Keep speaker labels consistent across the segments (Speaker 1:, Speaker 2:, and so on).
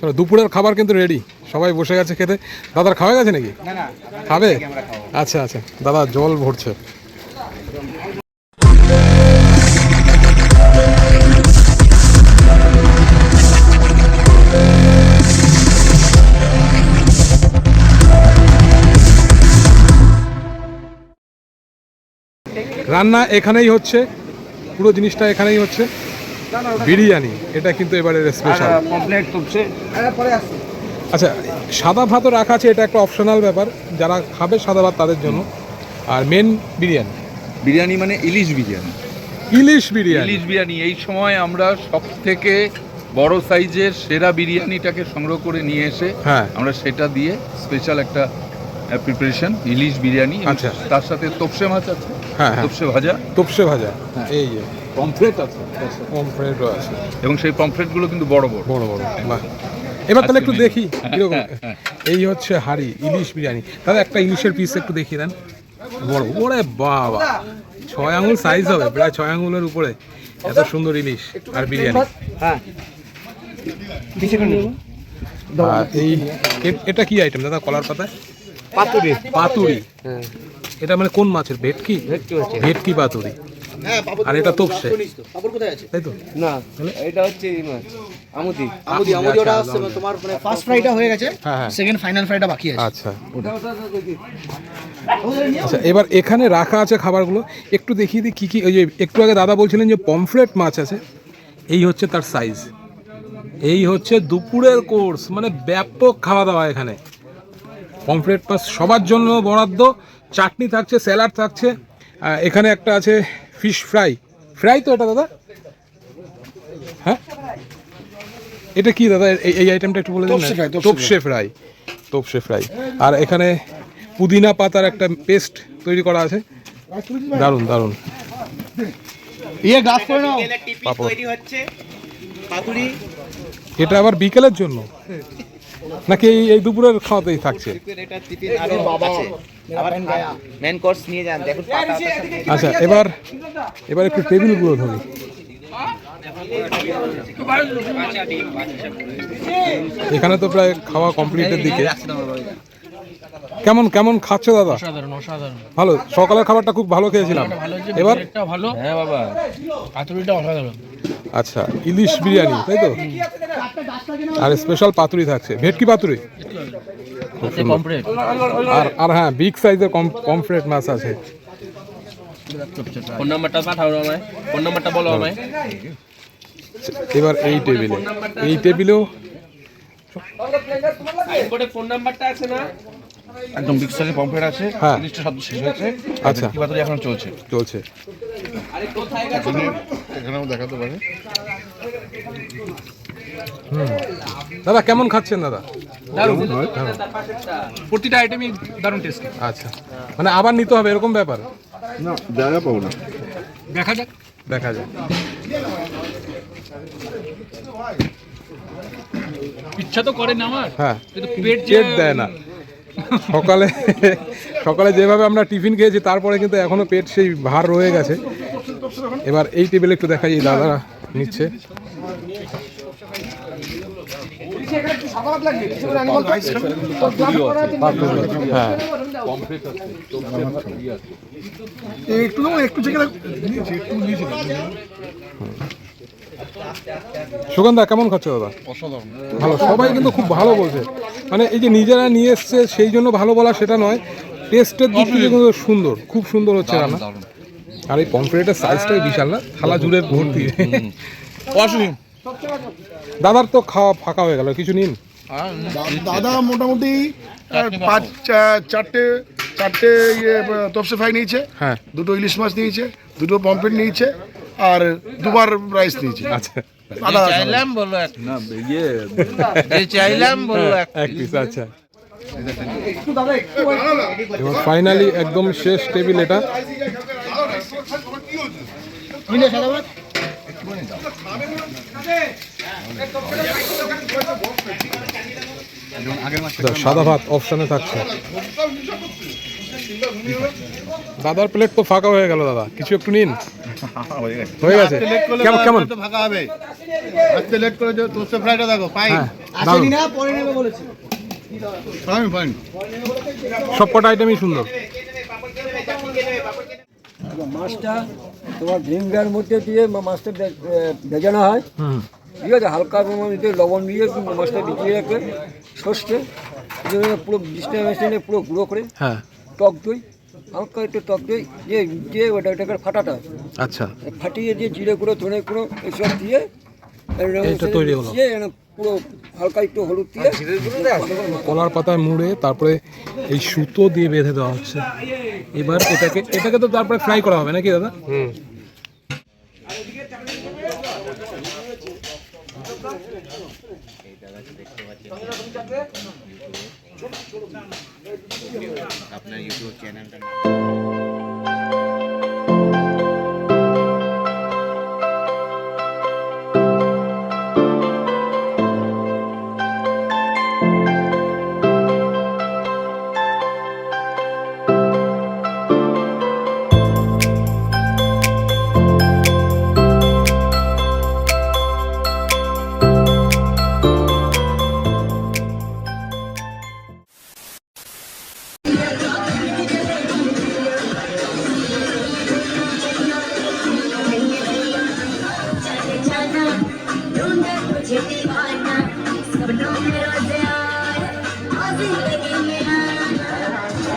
Speaker 1: চলো, দুপুরের খাবার কিন্তু রেডি সবাই বসে গেছে খেতে। দাদার খাওয়া গেছে নাকি? খাবে। আচ্ছা আচ্ছা। দাদা জল ভরছে। রান্না এখানেই হচ্ছে। পুরো জিনিসটা এখানেই হচ্ছে। বিরিয়ানি এটা কিন্তু এবারে স্পেশাল
Speaker 2: কমপ্লেট করছে
Speaker 1: আচ্ছা সাদা ভাতও রাখা আছে এটা একটা অপশনাল ব্যাপার। যারা খাবে সাদা ভাত তাদের জন্য। আর মেন বিরিয়ানি।
Speaker 2: বিরিয়ানি মানে ইলিশ বিরিয়ানি।
Speaker 1: ইলিশ বিরিয়ানি।
Speaker 2: ইলিশ বিরিয়ানি এই সময় আমরা সব থেকে বড় সাইজের সেরা বিরিয়ানিটাকে সংগ্রহ করে নিয়ে এসে
Speaker 1: হ্যাঁ।
Speaker 2: আমরা সেটা দিয়ে স্পেশাল একটা প্রিপারেশন ইলিশ বিরিয়ানি।
Speaker 1: আচ্ছা।
Speaker 2: তার সাথে তপসে মাছ আছে।
Speaker 1: হ্যাঁ হ্যাঁ।
Speaker 2: তপসে ভাজা।
Speaker 1: তোপসে ভাজা। এই যে।
Speaker 2: পমফ্রেট আছে?
Speaker 1: পমফ্রেটও আছে।
Speaker 2: এবং সেই পমফ্রেটগুলো কিন্তু বড় বড়।
Speaker 1: বড় বড় বাহ। এবার তাহলে একটু দেখি কীরকম এই হচ্ছে হাড়ি ইলিশ বিরিয়ানি। দাদা একটা ইলিশের পিস একটু দেখিয়ে দেন। বড় ওরে বাবা। ছয় আঙুল সাইজ হবে প্রায় ছয় আঙুলের উপরে। এত সুন্দর ইলিশ আর বিরিয়ানি। আর এই এটা কি আইটেম দাদা কলার পাতায়
Speaker 3: পাতুরি।
Speaker 1: পাতুরি। এটা মানে কোন মাছের ভেটকি? ভেটকি পাতুরি। আর এটা তোপসে তাই তো?
Speaker 3: না এটা হচ্ছে আমুদি।
Speaker 4: আমুদি আমুদি ওটা তোমার মানে ফার্স্ট ফ্রাইটা হয়ে গেছে
Speaker 1: হ্যাঁ হ্যাঁ।
Speaker 4: সেকেন্ড ফাইনাল ফ্রাইটা বাকি আছে।
Speaker 1: আচ্ছা আচ্ছা এবার এখানে রাখা আছে খাবারগুলো। একটু দেখিয়ে দিই কী কী ওই যে একটু আগে দাদা বলছিলেন যে পমফ্রেট মাছ আছে এই হচ্ছে তার সাইজ এই হচ্ছে দুপুরের কোর্স মানে ব্যাপক খাওয়া দাওয়া এখানে। পমফ্রেট মাছ সবার জন্য বরাদ্দ চাটনি থাকছে স্যালাড থাকছে এখানে একটা আছে ফিশ ফ্রাই। ফ্রাই তো এটা দাদা? হ্যাঁ? এটা কি দাদা? এই এই আইটেমটা একটু বলে দিন
Speaker 4: তোপসে
Speaker 1: ফ্রাই তোপসে ফ্রাই। আর এখানে পুদিনা পাতার একটা পেস্ট তৈরি করা আছে। দারুণ দারুণ।
Speaker 4: ইয়ে গ্লাস করে নাও।
Speaker 1: পাপড়।
Speaker 5: হচ্ছে। পাতুরি।
Speaker 1: এটা আবার বিকেলের জন্য? নাকি এই এই দুপুরের খাওয়াতেই থাকছে?
Speaker 5: এটা টিফিন আরও আছে। আবার মেন কোর্স নিয়ে যান দেখুন
Speaker 1: আচ্ছা এবার এবার একটু টেবিলগুলো ধরি। এখানে তো প্রায় খাওয়া কমপ্লিটের দিকে। কেমন কেমন খাচ্ছ দাদা?
Speaker 6: অসাধারণ অসাধারণ।
Speaker 1: ভালো সকালের খাবারটা খুব ভালো খেয়েছিলাম। এবার
Speaker 6: ভালো
Speaker 2: হ্যাঁ বাবা।
Speaker 6: পাতুরিটা অসাধারণ।
Speaker 1: আচ্ছা ইলিশ বিরিয়ানি তাই তো? আর স্পেশাল পাতুরি থাকছে। ভেটকি পাতুরি। খুব সুন্দর। আর আর হ্যাঁ বিগ সাইজের কম পমফ্রেট মাছ আছে।
Speaker 6: ফোন নাম্বারটা পাঠাও আমায়। ফোন নাম্বারটা বলো আমায়।
Speaker 1: এবার এই টেবিলে এই টেবিলেও
Speaker 6: ফোন নাম্বারটা আছে না?
Speaker 2: একদম বিগ সাইজের পমফ্রেট আছে।
Speaker 1: হ্যাঁ।
Speaker 2: ইলিশটা সব শেষ হয়েছে।
Speaker 1: আচ্ছা।
Speaker 2: কি বাতরি এখন চলছে।
Speaker 1: চলছে।
Speaker 7: এখানেও দেখাতে পারে।
Speaker 1: দাদা কেমন খাচ্ছেন দাদা?
Speaker 6: দারুণ। প্রতিটা আইটেমই দারুণ টেস্ট
Speaker 1: আচ্ছা। মানে আবার নিতে হবে এরকম ব্যাপার?
Speaker 7: না জায়গা পাবো না।
Speaker 6: দেখা যাক।
Speaker 1: দেখা যায়
Speaker 6: ইচ্ছা তো করে না আমার।
Speaker 1: হ্যাঁ।
Speaker 6: পেট
Speaker 1: পেট দেয় না। সকালে সকালে যেভাবে আমরা টিফিন খেয়েছি তারপরে কিন্তু এখনও পেট সেই ভার রয়ে গেছে। এবার এই টেবিলে একটু দেখা যায় দাদারা নিচ্ছে। হ্যাঁ।
Speaker 4: একটু একটু
Speaker 1: সুগন্ধা কেমন খাচ্ছে দাদা? ভালো সবাই কিন্তু খুব ভালো বলছে। মানে এই যে নিজেরা নিয়ে এসছে সেই জন্য ভালো বলা সেটা নয়। টেস্টের দিক থেকে কিন্তু সুন্দর খুব সুন্দর হচ্ছে রান্না। আর এই পমফ্রেটের সাইজটাই বিশাল না থালা জুড়ে ভর্তি। দাদার তো খাওয়া ফাঁকা হয়ে গেল কিছু নিন।
Speaker 4: দাদা মোটামুটি পাঁচ চা- চারটে চারটে ইয়ে তপসে ফ্রাই নিয়েছে
Speaker 1: হ্যাঁ।
Speaker 4: দুটো ইলিশ মাছ নিয়েছে দুটো পমফ্রেট নিয়েছে আর দুবার রাইস নিয়েছে।
Speaker 1: আচ্ছা।
Speaker 6: চাইলাম বলো
Speaker 2: না ইয়ে।
Speaker 6: চাইলাম বলো এক
Speaker 1: এক পিস আচ্ছা। এবার ফাইনালি একদম শেষ টেবিল এটা। সাদা ভাত অপশানে থাকছে। দাদার প্লেট তো ফাঁকা হয়ে গেল দাদা। কিছু একটু নিন। হয়ে গেছে। কেমন কেমন?
Speaker 4: ফাঁকা হবে। আজকে লেট করে যে তোষে ফ্রাইটা দেখো পাই।
Speaker 1: হ্যাঁ দারুণ।
Speaker 4: ফাইন ফাইন
Speaker 1: সব কটা আইটেমই সুন্দর।
Speaker 8: মাছটা তোমার ভিঙ্গার মধ্যে দিয়ে মাছটা ভেজানো হয়।
Speaker 1: হুম।
Speaker 8: ঠিক আছে হালকা মধ্যে লবণ দিয়ে একটু মাছটা ভিজিয়ে রাখবে সর্ষে পুরো বিছনা মেশিনে পুরো গুঁড়ো করে
Speaker 1: হ্যাঁ।
Speaker 8: টক দই হালকা একটু টক দই দিয়ে দিয়ে ওটা ওটাকে ফাটাটা
Speaker 1: আচ্ছা।
Speaker 8: ফাটিয়ে দিয়ে জিরে গুঁড়ো ধনে গুঁড়ো এসব দিয়ে
Speaker 1: তৈরি হলো।
Speaker 8: পুরো হালকা একটু হলুদ দিয়ে
Speaker 1: কলার পাতায় মুড়ে তারপরে এই সুতো দিয়ে বেঁধে দেওয়া হচ্ছে। এবার এটাকে এটাকে তো তারপরে ফ্রাই করা হবে নাকি দাদা?
Speaker 5: আপনার ইউটিউব চ্যানেলটা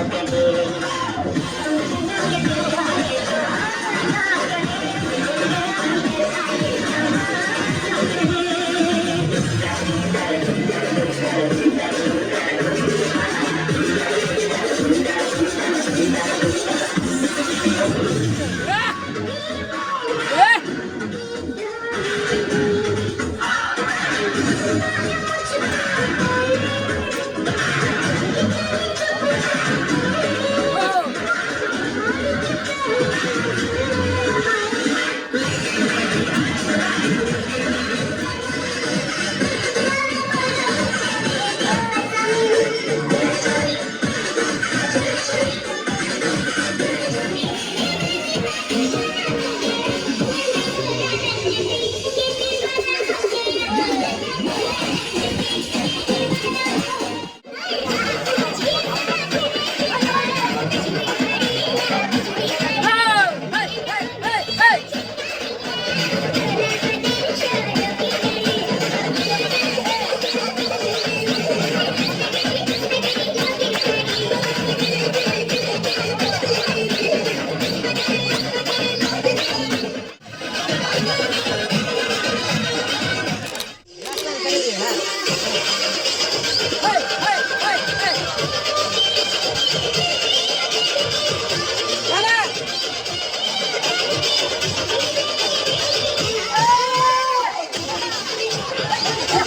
Speaker 9: Thank you. Thank you.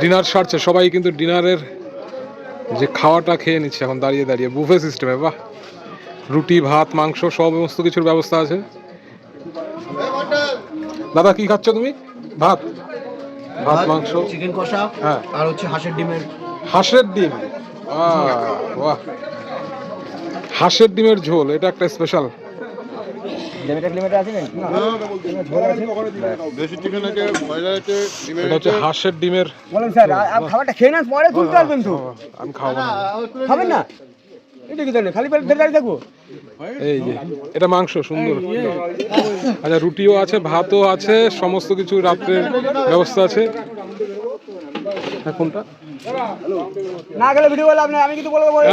Speaker 1: Dinner সারছে সবাই কিন্তু ডিনারের যে খাওয়াটা খেয়ে নিচ্ছে এখন দাঁড়িয়ে দাঁড়িয়ে বুফে সিস্টেমে বাহ। রুটি ভাত মাংস সমস্ত কিছুর ব্যবস্থা আছে। দাদা কি খাচ্ছ তুমি? ভাত। ভাত মাংস।
Speaker 8: চিকেন কষা
Speaker 1: হ্যাঁ।
Speaker 8: আর হচ্ছে হাঁসের ডিমের।
Speaker 1: হাঁসের ডিম? বাহ হাঁসের ডিমের ঝোল এটা একটা স্পেশাল হচ্ছে হাঁসের ডিমের
Speaker 8: বলেন স্যার খাবারটা খেয়ে নেন পরে তুলতে পারবেন তো।
Speaker 1: আমি খাব না
Speaker 8: খাবেন না? এটা কি জানেন খালি পেট দাঁড়িয়ে থাকব।
Speaker 1: এই যে এটা মাংস সুন্দর। আচ্ছা রুটিও আছে ভাতও আছে সমস্ত কিছু রাত্রের ব্যবস্থা আছে। হ্যাঁ, কোনটা?
Speaker 8: না গেলে ভিডিও বলে আপনি আমি কিন্তু বলব বলে-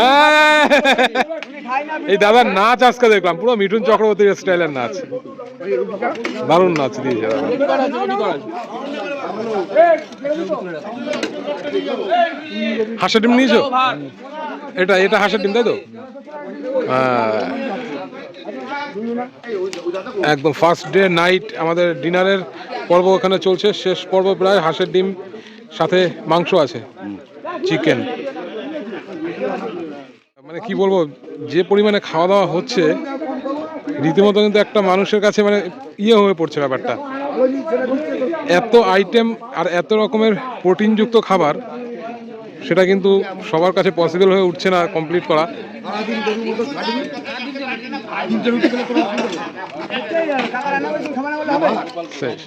Speaker 8: খাই না
Speaker 1: এই দাদার নাচ আজকে দেখলাম পুরো মিঠুন চক্রবর্তীর স্টাইলের নাচ। দারুণ নাচ দিয়েছে হাঁসের ডিম নিয়েছো? এটা এটা হাঁসের ডিম তাই তো? হ্যাঁ। একদম ফার্স্ট ডে নাইট আমাদের ডিনারের পর্ব ওখানে চলছে। শেষ পর্ব প্রায় হাঁসের ডিম। সাথে মাংস আছে চিকেন মানে কি বলব যে পরিমাণে খাওয়া দাওয়া হচ্ছে রীতিমতো কিন্তু একটা মানুষের কাছে মানে ইয়ে হয়ে পড়ছে ব্যাপারটা। এত আইটেম আর এত রকমের প্রোটিনযুক্ত খাবার সেটা কিন্তু সবার কাছে পসিবল হয়ে উঠছে না কমপ্লিট করা। শেষ